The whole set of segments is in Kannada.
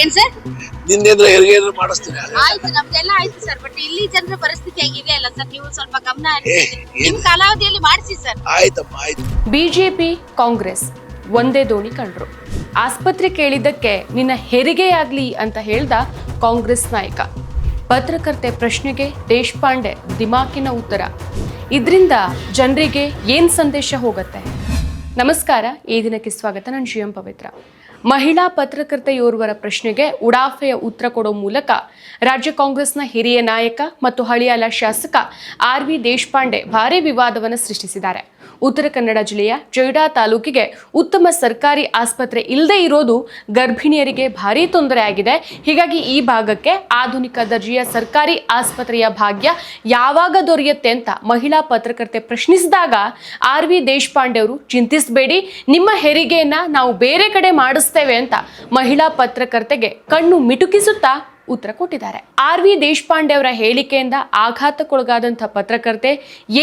ಏನ್ ಸರ್? ನಿನ್ನೇಂದ್ರ ಹೆರಿಗೆ ಮಾಡಿಸ್ತೀನಿ ಆಯ್ತು ನಮ್ದೆಲ್ಲ ಆಯ್ತು ಸರ್ ಬಟ್ ಇಲ್ಲಿ ಜನರ ಪರಿಸ್ಥಿತಿ ಹೆಂಗಿದೆ ಅಲ್ಲ ಸರ್ ನೀವು ಸ್ವಲ್ಪ ಗಮನ ಹರಿಸಿ. ನಿಮ್ ಕಾಲಾವಧಿಯಲ್ಲಿ ಮಾಡಿಸಿ ಸರ್. ಆಯ್ತಮ್ಮ ಆಯ್ತು. ಬಿಜೆಪಿ ಕಾಂಗ್ರೆಸ್ ಒಂದೇ ದೋಣಿ ಕಂಡ್ರು. ಆಸ್ಪತ್ರೆ ಕೇಳಿದ್ದಕ್ಕೆ ನಿನ್ನ ಹೆರಿಗೆಯಾಗ್ಲಿ ಅಂತ ಹೇಳ್ದ ಕಾಂಗ್ರೆಸ್ ನಾಯಕ. ಪತ್ರಕರ್ತೆ ಪ್ರಶ್ನೆಗೆ ದೇಶಪಾಂಡೆ ದಿಮಾಕಿನ ಉತ್ತರ. ಇದರಿಂದ ಜನರಿಗೆ ಏನ್ ಸಂದೇಶ ಹೋಗುತ್ತೆ? ನಮಸ್ಕಾರ ಈ ದಿನಕ್ಕೆ ಸ್ವಾಗತ ನಾನು ಶಿವಂ ಪವಿತ್ರ. ಮಹಿಳಾ ಪತ್ರಕರ್ತೆಯೋರ್ವರ ಪ್ರಶ್ನೆಗೆ ಉಡಾಫೆಯ ಉತ್ತರ ಕೊಡೋ ಮೂಲಕ ರಾಜ್ಯ ಕಾಂಗ್ರೆಸ್ನ ಹಿರಿಯ ನಾಯಕ ಮತ್ತು ಹಳಿಯಾಲ ಶಾಸಕ ಆರ್ ವಿ ದೇಶಪಾಂಡೆ ಭಾರೀ ವಿವಾದವನ್ನು ಸೃಷ್ಟಿಸಿದ್ದಾರೆ. ಉತ್ತರ ಕನ್ನಡ ಜಿಲ್ಲೆಯ ಜೊಯ್ಡಾ ತಾಲೂಕಿಗೆ ಉತ್ತಮ ಸರ್ಕಾರಿ ಆಸ್ಪತ್ರೆ ಇಲ್ಲದೆ ಇರೋದು ಗರ್ಭಿಣಿಯರಿಗೆ ಭಾರೀ ತೊಂದರೆ ಆಗಿದೆ. ಹೀಗಾಗಿ ಈ ಭಾಗಕ್ಕೆ ಆಧುನಿಕ ದರ್ಜೆಯ ಸರ್ಕಾರಿ ಆಸ್ಪತ್ರೆಯ ಭಾಗ್ಯ ಯಾವಾಗ ದೊರೆಯುತ್ತೆ ಅಂತ ಮಹಿಳಾ ಪತ್ರಕರ್ತೆ ಪ್ರಶ್ನಿಸಿದಾಗ ಆರ್ ವಿ ದೇಶಪಾಂಡೆ ಅವರು, ಚಿಂತಿಸಬೇಡಿ, ನಿಮ್ಮ ಹೆರಿಗೆಯನ್ನ ನಾವು ಬೇರೆ ಕಡೆ ಮಾಡಿಸ್ತೇವೆ ಅಂತ ಮಹಿಳಾ ಪತ್ರಕರ್ತೆಗೆ ಕಣ್ಣು ಮಿಟುಕಿಸುತ್ತಾ ಉತ್ತರ ಕೊಟ್ಟಿದ್ದಾರೆ. ಆರ್ ವಿ ದೇಶಪಾಂಡೆ ಅವರ ಹೇಳಿಕೆಯಿಂದ ಆಘಾತಕ್ಕೊಳಗಾದಂಥ ಪತ್ರಕರ್ತೆ,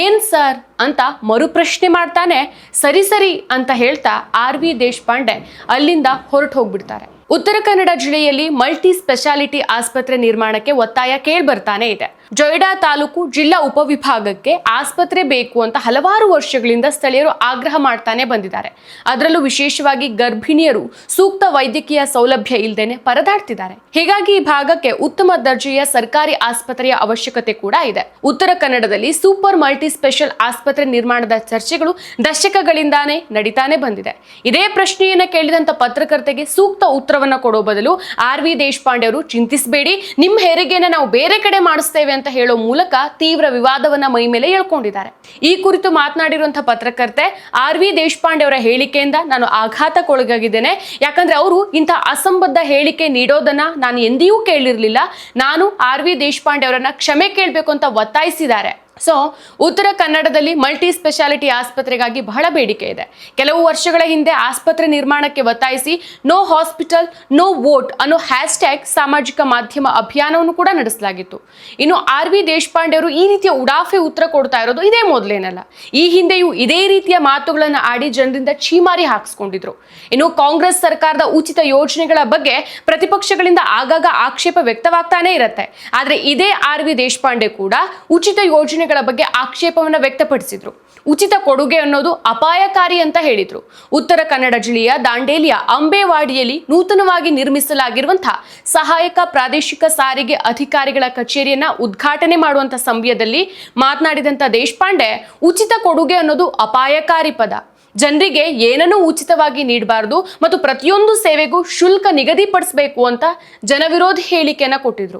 ಏನ್ ಸರ್? ಅಂತ ಮರುಪ್ರಶ್ನೆ ಮಾಡ್ತಾನೆ. ಸರಿ ಸರಿ, ಅಂತ ಹೇಳ್ತಾ ಆರ್ ವಿ ದೇಶಪಾಂಡೆ ಅಲ್ಲಿಂದ ಹೊರಟು ಹೋಗ್ಬಿಡ್ತಾರೆ. ಉತ್ತರ ಕನ್ನಡ ಜಿಲ್ಲೆಯಲ್ಲಿ ಮಲ್ಟಿ ಸ್ಪೆಷಾಲಿಟಿ ಆಸ್ಪತ್ರೆ ನಿರ್ಮಾಣಕ್ಕೆ ಒತ್ತಾಯ ಕೇಳ್ಬರ್ತಾನೆ ಇದೆ. ಜೊಯ್ಡಾ ತಾಲೂಕು ಜಿಲ್ಲಾ ಉಪವಿಭಾಗಕ್ಕೆ ಆಸ್ಪತ್ರೆ ಬೇಕು ಅಂತ ಹಲವಾರು ವರ್ಷಗಳಿಂದ ಸ್ಥಳೀಯರು ಆಗ್ರಹ ಮಾಡ್ತಾನೆ ಬಂದಿದ್ದಾರೆ. ಅದರಲ್ಲೂ ವಿಶೇಷವಾಗಿ ಗರ್ಭಿಣಿಯರು ಸೂಕ್ತ ವೈದ್ಯಕೀಯ ಸೌಲಭ್ಯ ಇಲ್ಲದೇನೆ ಪರದಾಡ್ತಿದ್ದಾರೆ. ಹೀಗಾಗಿ ಈ ಭಾಗಕ್ಕೆ ಉತ್ತಮ ದರ್ಜೆಯ ಸರ್ಕಾರಿ ಆಸ್ಪತ್ರೆಯ ಅವಶ್ಯಕತೆ ಕೂಡ ಇದೆ. ಉತ್ತರ ಕನ್ನಡದಲ್ಲಿ ಸೂಪರ್ ಮಲ್ಟಿ ಸ್ಪೆಷಲ್ ಆಸ್ಪತ್ರೆ ನಿರ್ಮಾಣದ ಚರ್ಚೆಗಳು ದಶಕಗಳಿಂದಾನೇ ನಡೀತಾನೆ ಬಂದಿದೆ. ಇದೇ ಪ್ರಶ್ನೆಯನ್ನ ಕೇಳಿದಂತ ಪತ್ರಕರ್ತೆಗೆ ಸೂಕ್ತ ಉತ್ತರವನ್ನ ಕೊಡೋ ಬದಲು ಆರ್ ವಿ ದೇಶಪಾಂಡೆ ಅವರು ಚಿಂತಿಸಬೇಡಿ. ನಿಮ್ಮ ಹೆರಿಗೆನ ನಾವು ಬೇರೆ ಕಡೆ ಮಾಡಿಸ್ತೇವೆ ಅಂತ ಹೇಳೋ ಮೂಲಕ ತೀವ್ರ ವಿವಾದವನ್ನ ಮೈ ಮೇಲೆ ಹೇಳ್ಕೊಂಡಿದ್ದಾರೆ ಈ ಕುರಿತು ಮಾತನಾಡಿರುವಂತಹ ಪತ್ರಕರ್ತೆ ಆರ್ ವಿ ದೇಶಪಾಂಡೆ ಅವರ ಹೇಳಿಕೆಯಿಂದ ನಾನು ಆಘಾತಕ್ಕೊಳಗಾಗಿದ್ದೇನೆ. ಯಾಕಂದ್ರೆ ಅವರು ಇಂಥ ಅಸಂಬದ್ಧ ಹೇಳಿಕೆ ನೀಡೋದನ್ನ ನಾನು ಎಂದಿಯೂ ಕೇಳಿರ್ಲಿಲ್ಲ. ನಾನು ಆರ್ ವಿ ದೇಶಪಾಂಡೆ ಅವರನ್ನ ಕ್ಷಮೆ ಕೇಳಬೇಕು ಅಂತ ಒತ್ತಾಯಿಸಿದ್ದಾರೆ. ಸೊ, ಉತ್ತರ ಕನ್ನಡದಲ್ಲಿ ಮಲ್ಟಿ ಸ್ಪೆಷಾಲಿಟಿ ಆಸ್ಪತ್ರೆಗಾಗಿ ಬಹಳ ಬೇಡಿಕೆ ಇದೆ. ಕೆಲವು ವರ್ಷಗಳ ಹಿಂದೆ ಆಸ್ಪತ್ರೆ ನಿರ್ಮಾಣಕ್ಕೆ ಒತ್ತಾಯಿಸಿ ನೋ ಹಾಸ್ಪಿಟಲ್, ನೋ ವೋಟ್ ಅನ್ನೋ ಹ್ಯಾಶ್ಟ್ಯಾಗ್ ಸಾಮಾಜಿಕ ಮಾಧ್ಯಮ ಅಭಿಯಾನವನ್ನು ಕೂಡ ನಡೆಸಲಾಗಿತ್ತು. ಇನ್ನು ಆರ್ ವಿ ದೇಶಪಾಂಡೆ ಅವರು ಈ ರೀತಿಯ ಉಡಾಫೆ ಉತ್ತರ ಕೊಡ್ತಾ ಇರೋದು ಇದೇ ಮೊದಲೇನಲ್ಲ. ಈ ಹಿಂದೆಯೂ ಇದೇ ರೀತಿಯ ಮಾತುಗಳನ್ನು ಆಡಿ ಜನರಿಂದ ಛೀಮಾರಿ ಹಾಕಿಸ್ಕೊಂಡಿದ್ರು. ಇನ್ನು ಕಾಂಗ್ರೆಸ್ ಸರ್ಕಾರದ ಉಚಿತ ಯೋಜನೆಗಳ ಬಗ್ಗೆ ಪ್ರತಿಪಕ್ಷಗಳಿಂದ ಆಗಾಗ ಆಕ್ಷೇಪ ವ್ಯಕ್ತವಾಗ್ತಾನೆ ಇರುತ್ತೆ. ಆದರೆ ಇದೇ ಆರ್ ವಿ ದೇಶಪಾಂಡೆ ಕೂಡ ಉಚಿತ ಯೋಜನೆಗಳ ಬಗ್ಗೆ ಆಕ್ಷೇಪವನ್ನು ವ್ಯಕ್ತಪಡಿಸಿದ್ರು. ಉಚಿತ ಕೊಡುಗೆ ಅನ್ನೋದು ಅಪಾಯಕಾರಿ ಅಂತ ಹೇಳಿದ್ರು. ಉತ್ತರ ಕನ್ನಡ ಜಿಲ್ಲೆಯ ದಾಂಡೇಲಿಯ ಅಂಬೇವಾಡಿಯಲ್ಲಿ ನೂತನವಾಗಿ ನಿರ್ಮಿಸಲಾಗಿರುವಂತಹ ಸಹಾಯಕ ಪ್ರಾದೇಶಿಕ ಸಾರಿಗೆ ಅಧಿಕಾರಿಗಳ ಕಚೇರಿಯನ್ನ ಉದ್ಘಾಟನೆ ಮಾಡುವಂತ ಸಮಯದಲ್ಲಿ ಮಾತನಾಡಿದಂತ ದೇಶಪಾಂಡೆ, ಉಚಿತ ಕೊಡುಗೆ ಅನ್ನೋದು ಅಪಾಯಕಾರಿ ಪದ. ಜನರಿಗೆ ಏನನ್ನೂ ಉಚಿತವಾಗಿ ನೀಡಬಾರದು ಮತ್ತು ಪ್ರತಿಯೊಂದು ಸೇವೆಗೂ ಶುಲ್ಕ ನಿಗದಿಪಡಿಸಬೇಕು ಅಂತ ಜನವಿರೋಧಿ ಹೇಳಿಕೆಯನ್ನ ಕೊಟ್ಟಿದ್ರು.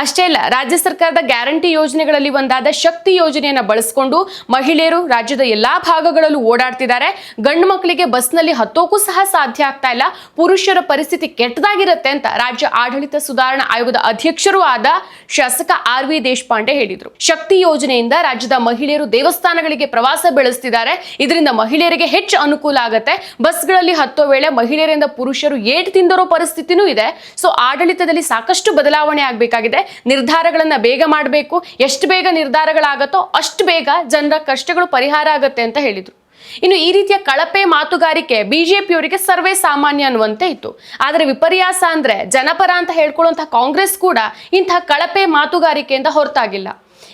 ಅಷ್ಟೇ ಅಲ್ಲ, ರಾಜ್ಯ ಸರ್ಕಾರದ ಗ್ಯಾರಂಟಿ ಯೋಜನೆಗಳಲ್ಲಿ ಒಂದಾದ ಶಕ್ತಿ ಯೋಜನೆಯನ್ನ ಬಳಸಿಕೊಂಡು ಮಹಿಳೆಯರು ರಾಜ್ಯದ ಎಲ್ಲಾ ಭಾಗಗಳಲ್ಲೂ ಓಡಾಡ್ತಿದ್ದಾರೆ. ಗಂಡು ಮಕ್ಕಳಿಗೆ ಬಸ್ನಲ್ಲಿ ಹತ್ತೋಕ್ಕೂ ಸಹ ಸಾಧ್ಯ ಆಗ್ತಾ ಇಲ್ಲ. ಪುರುಷರ ಪರಿಸ್ಥಿತಿ ಕೆಟ್ಟದಾಗಿರುತ್ತೆ ಅಂತ ರಾಜ್ಯ ಆಡಳಿತ ಸುಧಾರಣಾ ಆಯೋಗದ ಅಧ್ಯಕ್ಷರೂ ಆದ ಶಾಸಕ ಆರ್ ವಿ ದೇಶಪಾಂಡೆ ಹೇಳಿದರು. ಶಕ್ತಿ ಯೋಜನೆಯಿಂದ ರಾಜ್ಯದ ಮಹಿಳೆಯರು ದೇವಸ್ಥಾನಗಳಿಗೆ ಪ್ರವಾಸ ಬೆಳೆಸ್ತಿದ್ದಾರೆ. ಇದರಿಂದ ಮಹಿಳೆಯರಿಗೆ ಹೆಚ್ಚು ಅನುಕೂಲ ಆಗುತ್ತೆ. ಬಸ್ಗಳಲ್ಲಿ ಹತ್ತೋ ವೇಳೆ ಮಹಿಳೆಯರಿಂದ ಪುರುಷರು ಏಟ್ ತಿಂದಿರೋ ಪರಿಸ್ಥಿತಿನೂ ಇದೆ. ಸೊ, ಆಡಳಿತದಲ್ಲಿ ಸಾಕಷ್ಟು ಬದಲಾವಣೆ ಆಗಬೇಕಾಗಿದೆ. ನಿರ್ಧಾರಗಳನ್ನ ಬೇಗ ಮಾಡಬೇಕು, ಎಷ್ಟು ಬೇಗ ನಿರ್ಧಾರಗಳಾಗತ್ತೋ ಅಷ್ಟು ಬೇಗ ಜನರ ಕಷ್ಟಗಳು ಪರಿಹಾರ ಆಗುತ್ತೆ ಅಂತ ಹೇಳಿದ್ರು. ಇನ್ನು ಈ ರೀತಿಯ ಕಳಪೆ ಮಾತುಗಾರಿಕೆ ಬಿಜೆಪಿಯವರಿಗೆ ಸರ್ವೇ ಸಾಮಾನ್ಯ ಅನ್ನುವಂತೆ ಇತ್ತು. ಆದರೆ ವಿಪರ್ಯಾಸ ಅಂದ್ರೆ ಜನಪರ ಅಂತ ಹೇಳ್ಕೊಳ್ಳುವಂತಹ ಕಾಂಗ್ರೆಸ್ ಕೂಡ ಇಂತಹ ಕಳಪೆ ಮಾತುಗಾರಿಕೆಯಿಂದ ಹೊರತಾಗಿಲ್ಲ.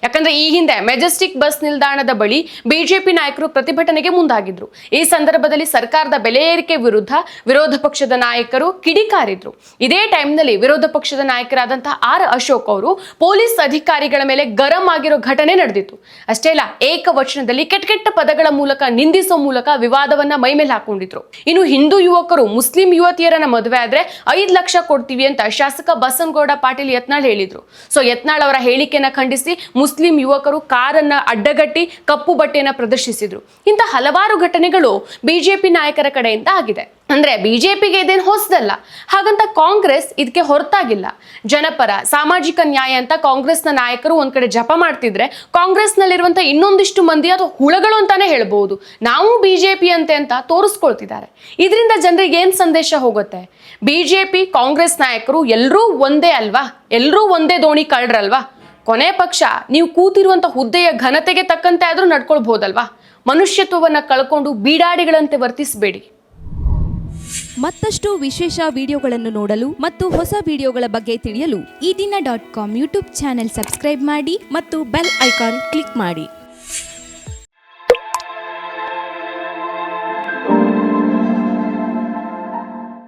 ಯಾಕಂದ್ರೆ ಈ ಹಿಂದೆ ಮೆಜೆಸ್ಟಿಕ್ ಬಸ್ ನಿಲ್ದಾಣದ ಬಳಿ ಬಿಜೆಪಿ ನಾಯಕರು ಪ್ರತಿಭಟನೆಗೆ ಮುಂದಾಗಿದ್ರು. ಈ ಸಂದರ್ಭದಲ್ಲಿ ಸರ್ಕಾರದ ಬೆಲೆ ಏರಿಕೆ ವಿರುದ್ಧ ವಿರೋಧ ಪಕ್ಷದ ನಾಯಕರು ಕಿಡಿಕಾರಿದ್ರು. ಇದೇ ಟೈಮ್ನಲ್ಲಿ ವಿರೋಧ ಪಕ್ಷದ ನಾಯಕರಾದಂತಹ ಆರ್ ಅಶೋಕ್ ಅವರು ಪೊಲೀಸ್ ಅಧಿಕಾರಿಗಳ ಮೇಲೆ ಗರಂ ಆಗಿರೋ ಘಟನೆ ನಡೆದಿತ್ತು. ಅಷ್ಟೇ ಅಲ್ಲ, ಏಕವಚನದಲ್ಲಿ ಕೆಟ್ಟ ಕೆಟ್ಟ ಪದಗಳ ಮೂಲಕ ನಿಂದಿಸೋ ಮೂಲಕ ವಿವಾದವನ್ನ ಮೈಮೇಲೆ ಹಾಕೊಂಡಿದ್ರು. ಇನ್ನು ಹಿಂದೂ ಯುವಕರು, ಮುಸ್ಲಿಂ ಯುವತಿಯರನ್ನ ಮದುವೆ ಆದ್ರೆ ಐದು ಲಕ್ಷ ಕೊಡ್ತೀವಿ ಅಂತ ಶಾಸಕ ಬಸನಗೌಡ ಪಾಟೀಲ್ ಯತ್ನಾಳ್ ಹೇಳಿದ್ರು. ಸೊ ಯತ್ನಾಳ್ ಅವರ ಹೇಳಿಕೆಯನ್ನ ಖಂಡಿಸಿ ಮುಸ್ಲಿಂ ಯುವಕರು ಕಾರನ್ನ ಅಡ್ಡಗಟ್ಟಿ ಕಪ್ಪು ಬಟ್ಟೆಯನ್ನ ಪ್ರದರ್ಶಿಸಿದ್ರು. ಇಂಥ ಹಲವಾರು ಘಟನೆಗಳು ಬಿಜೆಪಿ ನಾಯಕರ ಕಡೆಯಿಂದ ಆಗಿದೆ. ಅಂದ್ರೆ ಬಿಜೆಪಿಗೆ ಇದೇನು ಹೊಸದಲ್ಲ. ಹಾಗಂತ ಕಾಂಗ್ರೆಸ್ ಇದಕ್ಕೆ ಹೊರತಾಗಿಲ್ಲ. ಜನಪರ, ಸಾಮಾಜಿಕ ನ್ಯಾಯ ಅಂತ ಕಾಂಗ್ರೆಸ್ನ ನಾಯಕರು ಒಂದ್ ಕಡೆ ಜಪ ಮಾಡ್ತಿದ್ರೆ ಕಾಂಗ್ರೆಸ್ನಲ್ಲಿರುವಂತ ಇನ್ನೊಂದಿಷ್ಟು ಮಂದಿ ಅಥವಾ ಹುಳಗಳು ಅಂತಾನೆ ಹೇಳ್ಬಹುದು. ನಾವು ಬಿಜೆಪಿ ಅಂತೆ ಅಂತ ತೋರಿಸ್ಕೊಳ್ತಿದ್ದಾರೆ. ಇದರಿಂದ ಜನರಿಗೆ ಏನ್ ಸಂದೇಶ ಹೋಗುತ್ತೆ? ಬಿಜೆಪಿ, ಕಾಂಗ್ರೆಸ್ ನಾಯಕರು ಎಲ್ಲರೂ ಒಂದೇ ಅಲ್ವಾ? ಎಲ್ಲರೂ ಒಂದೇ ದೋಣಿ ಕಳ್ರಲ್ವಾ ಕೊನೆ ಪಕ್ಷ ನೀವು ಕೂತಿರುವಂತ ಹುದ್ದೆಯ ಘನತೆಗೆ ತಕ್ಕಂತೆ ಆದರೂ ನಡ್ಕೊಳ್ಬಹುದಲ್ವಾ? ಮನುಷ್ಯತ್ವವನ್ನು ಕಳ್ಕೊಂಡು ಬೀಡಾಡಿಗಳಂತೆ ವರ್ತಿಸಬೇಡಿ. ಮತ್ತಷ್ಟು ವಿಶೇಷ ವಿಡಿಯೋಗಳನ್ನು ನೋಡಲು ಮತ್ತು ಹೊಸ ವಿಡಿಯೋಗಳ ಬಗ್ಗೆ ತಿಳಿಯಲು ಈ ದಿನ dot com YouTube channel subscribe ಮಾಡಿ ಮತ್ತು ಬೆಲ್ ಐಕಾನ್ ಕ್ಲಿಕ್ ಮಾಡಿ.